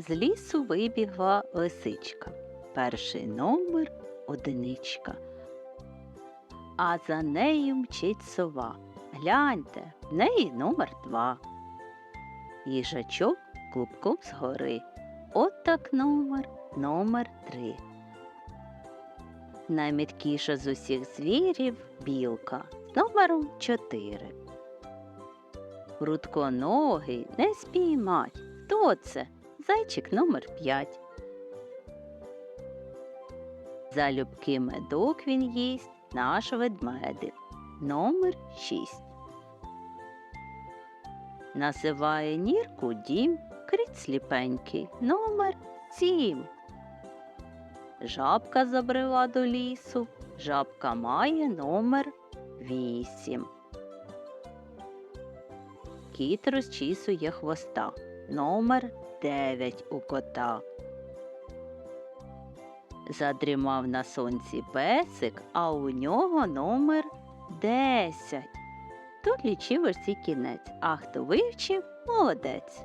з лісу вибігла лисичка. Перший номер одиничка. А за нею мчить сова. Гляньте, в неї номер два. Їжачок клубком згори. От так номер, номер три. Найміткіша з усіх звірів білка з номером чотири. Прудконогий не спіймать. Хто це? Зайчик номер п'ять. Залюбки медок він їсть наш ведмедик. Номер шість. Називає нірку дім, крить сліпенький. Номер сім. Жабка забрела до лісу. Жабка має номер вісім. Кіт розчісує хвоста. Номер 9 у кота. Задрімав на сонці песик, а у нього номер 10. Тут лічив ось цей кінець, а хто вивчив молодець.